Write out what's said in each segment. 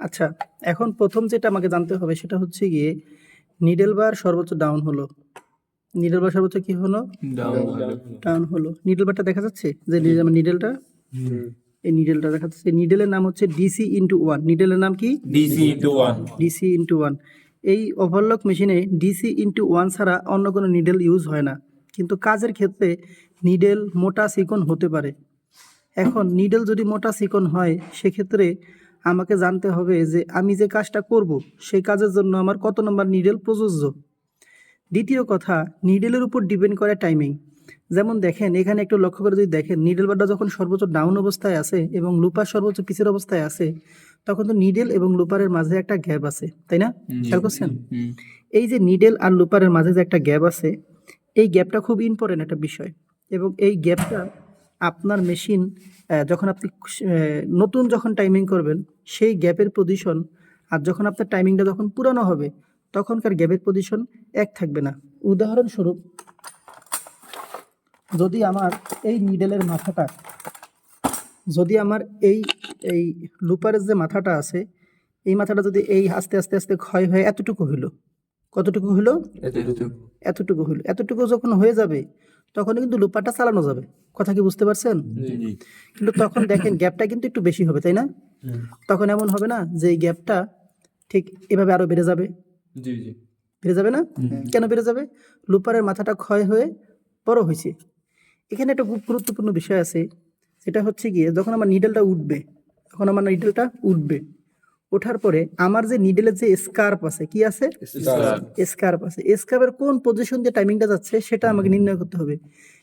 আচ্ছা এখন প্রথম যেটা আমাকে জানতে হবে সেটা হচ্ছে গিয়ে নিডেল বার সর্বোচ্চ ডাউন হলো। নিডেল বার সর্বোচ্চ কি হলো? ডাউন হলো। নিডেল বারটা দেখা যাচ্ছে? যে নিডেলটা এই নিডেলটা দেখা যাচ্ছে। নিডেলের নাম হচ্ছে ডিসি ইন্টু ওয়ান নিডেলের নাম কি? DC into one DC into one এই ওভারলক মেশিনে ডিসি ইন্টু ওয়ান ছাড়া অন্য কোনো নিডেল ইউজ হয় না। কিন্তু কাজের ক্ষেত্রে নিডেল মোটা চিকন হতে পারে। এখন নিডেল যদি মোটা চিকন হয় সেক্ষেত্রে আমাকে জানতে হবে যে আমি যে কাজটা করব সেই কাজের জন্য আমার কত নম্বর নিডেল প্রযোজ্য? দ্বিতীয় কথা নিডেলের উপর ডিপেন্ড করে টাইমিং যেমন দেখেন এখানে একটু লক্ষ্য করে যদি দেখেন নিডেল বারটা যখন সর্বোচ্চ ডাউন অবস্থায় আছে এবং লুপার সর্বোচ্চ পিছের অবস্থায় আছে তখন তো নিডেল এবং লুপারের মাঝে একটা গ্যাপ আছে তাই না? খেয়াল করছেন? এই যে নিডেল আর লুপারের মাঝে যে একটা গ্যাপ আছে এই গ্যাপটা খুব ইম্পর্টেন্ট একটা বিষয়। এবং এই গ্যাপটা আপনার মেশিন যখন আপনি নতুন যখন টাইমিং করবেন সেই গ্যাপের পজিশন আর যখন আপনার টাইমিংটা যখন পুরানো হবে তখনকার গ্যাপের পজিশন এক থাকবে না। উদাহরণস্বরূপ যদি আমার এই নিডেলের মাথাটা যদি আমার এই এই লুপারের যে মাথাটা আছে এই মাথাটা যদি এই আস্তে আস্তে আস্তে ক্ষয় হয়ে এতটুকু হইল কতটুকু হলো? এতটুকু হলো। এতটুকু যখন হয়ে যাবে তখন কিন্তু লুপারটা চালানো যাবে। কথা কি বুঝতে পারছেন? কিন্তু তখন দেখেন গ্যাপটা কিন্তু একটু বেশি হবে তাই না? তখন এমন হবে না যে এই গ্যাপটা ঠিক এভাবে আরও বেড়ে যাবে। বেড়ে যাবে না? কেন বেড়ে যাবে? লুপারের মাথাটা ক্ষয় হয়ে বড় হয়েছে। এখানে একটা খুব গুরুত্বপূর্ণ বিষয় আছে সেটা হচ্ছে গিয়ে যখন আমার নিডেলটা উঠবে তখন আমার নিডেলটা উঠবে ওঠার পরে আমার যে নিডেলের যে স্কার্প আছে কি আছে? স্কার্প আছে। স্কার্পের কোন পজিশন দিয়ে টাইমিংটা যাচ্ছে সেটা আমাকে নির্ণয় করতে হবে।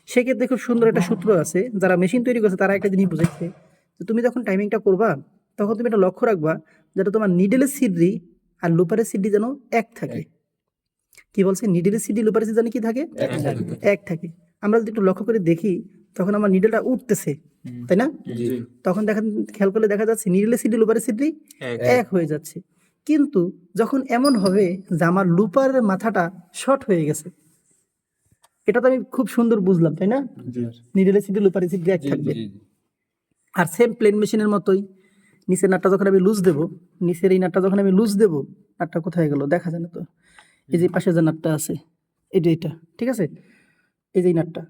সেক্ষেত্রে খুব সুন্দর একটা সূত্র আছে যারা মেশিন তৈরি করছে তারা একটা জিনিস বুঝেছে। যে তুমি যখন টাইমিংটা করবা তখন তুমি একটা লক্ষ্য রাখবা যাতে তোমার নিডেলের সিডি আর লুপারের সিডি যেন এক থাকে। কি বলছে? নিডেলের সিডি লুপারের সিডি যেন কি থাকে? এক থাকে। আমরা যদি একটু লক্ষ্য করে দেখি তখন আমার নিডেলটা উঠতেছে। তাই না? তখন দেখা খেয়াল করলে দেখা যাচ্ছে নিডেলের সিডি লুপারের সিডি এক। হয়ে যাচ্ছে। কিন্তু যখন এমন হবে যে আমার লুপারের মাথাটা শর্ট হয়ে গেছে এটা তো আমি খুব সুন্দর বুঝলাম তাই না? নিডেলের সিডি লুপারের সিডি এক থাকবে। আর সেম প্লেন মেশিনের মতোই নিচের নাটটা যখন আমি লুজ দেবো নিচের এই নাটটা যখন আমি লুজ দেবো নাটটা কোথায় গেল দেখা যায় না তো। এই যে পাশে যে নাটটা আছে এই যে এটা ঠিক আছে? এই যে এই নাটটা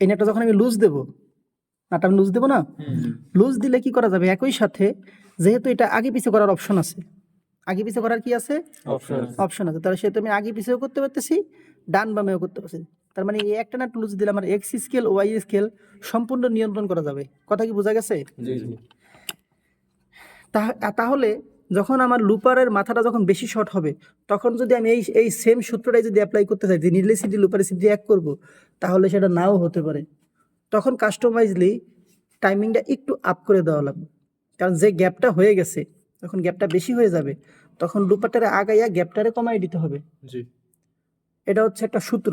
এই নাটটা যখন আমি লুজ দেবো নাটটা আমি লুজ দেবো না? লুজ দিলে কি করা যাবে? একই সাথে যেহেতু এটা আগে পিছিয়ে করার অপশন আছে। আগে পিছিয়ে করার কি আছে? অপশন আছে। তাহলে সেহেতু আমি আগে পিছিয়েও করতে পারতেছি ডান বামেও করতে পারছি তার মানে এই একটা নাট লুজ দিলে আমার এক্স স্কেল ওয়াই স্কেল সম্পূর্ণ নিয়ন্ত্রণ করা যাবে। কথা কি বোঝা গেছে? তাহলে যখন আমার লুপারের মাথাটা যখন বেশি শর্ট হবে তখন যদি আমি এই এই সেম সূত্রটাই যদি অ্যাপ্লাই করতে চাই যে নিডলে সিডি লুপারে সিডি এক করব তাহলে সেটা নাও হতে পারে। তখন কাস্টমাইজলি টাইমিংটা একটু আপ করে দেওয়া লাগবে। কারণ যে গ্যাপটা হয়ে গেছে তখন গ্যাপটা বেশি হয়ে যাবে তখন লুপারটারে আগাইয়া গ্যাপটারে কমাই দিতে হবে। জি। এটা হচ্ছে একটা সূত্র।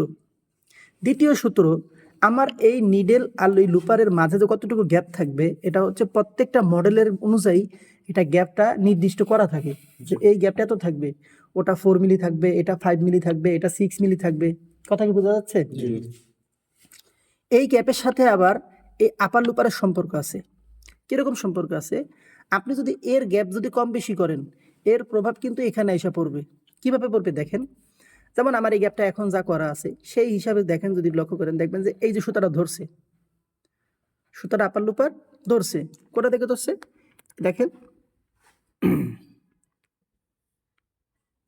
দ্বিতীয় সূত্র আমার এই নিডেল আর ওই লুপারের মাঝে যে কতটুকু গ্যাপ থাকবে এটা হচ্ছে প্রত্যেকটা মডেলের অনুযায়ী এটা গ্যাপটা নির্দিষ্ট করা থাকে। যে এই গ্যাপটা এত থাকবে ওটা ফোর মিলি থাকবে এটা ফাইভ মিলি থাকবে এটা সিক্স মিলি থাকবে। কথা কি বোঝা যাচ্ছে? এই গ্যাপের সাথে আবার এই আপার লুপারের সম্পর্ক আছে। কীরকম সম্পর্ক আছে? আপনি যদি এর গ্যাপ যদি কম বেশি করেন এর প্রভাব কিন্তু এখানে এসে পড়বে। কীভাবে পড়বে দেখেন? যেমন আমার এই গ্যাপটা এখন যা করা আছে সেই হিসাবে দেখেন যদি লক্ষ্য করেন দেখবেন যে এই যে সুতাটা ধরছে সুতাটা আপার লুপার ধরছে। কোটা থেকে ধরছে? দেখেন।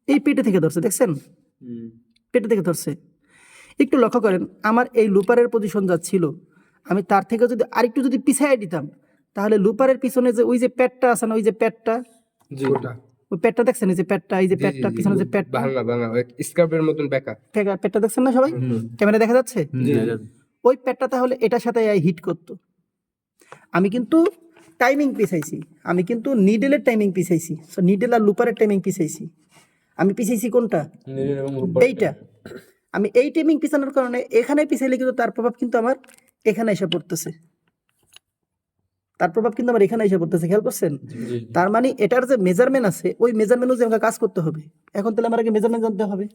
এই পেটে থেকে ধরছে দেখছেন? পেটে থেকে ধরছে। একটু লক্ষ্য করেন আমার এই লুপারের পজিশন যা ছিল আমি তার থেকে যদি আরেকটু যদি পিছাই দিতাম তাহলে লুপারের পিছনে যে ওই যে প্যাটটা আছে না ওই যে প্যাটটা ওই প্যাটটা দেখছেন এই যে প্যাটটা এই যে প্যাটটা পিছনে যে প্যাটটা। ভাঙা ভাঙা স্কার্পের মতন বেকা প্যাটটা দেখছেন না সবাই? ক্যামেরা দেখা যাচ্ছে? ওই প্যাটটা তাহলে এটার সাথে হিট করতো। আমি কিন্তু টাইমিং পিছাইছি আমি কিন্তু নিডেলের টাইমিং পিছাইছি সো নিডেল আর লুপারের টাইমিং পিছাইছি। আমি পিছাইছি কোনটা? এইটা আমি এই টাইমিং পিছানোর কারণে এখানে পিছাইলে কিন্তু তার প্রভাব কিন্তু আমার এখানে এসে পড়তেছে। তার প্রভাব কিন্তু আমার এখানে এসে পড়তেছে খেয়াল করছেন? তার মানে এটার যে মেজারমেন্ট আছে ওই মেজারমেন্ট অনুযায়ী আমাকে কাজ করতে হবে। এখন তাহলে আমার আগে মেজারমেন্ট জানতে হবে।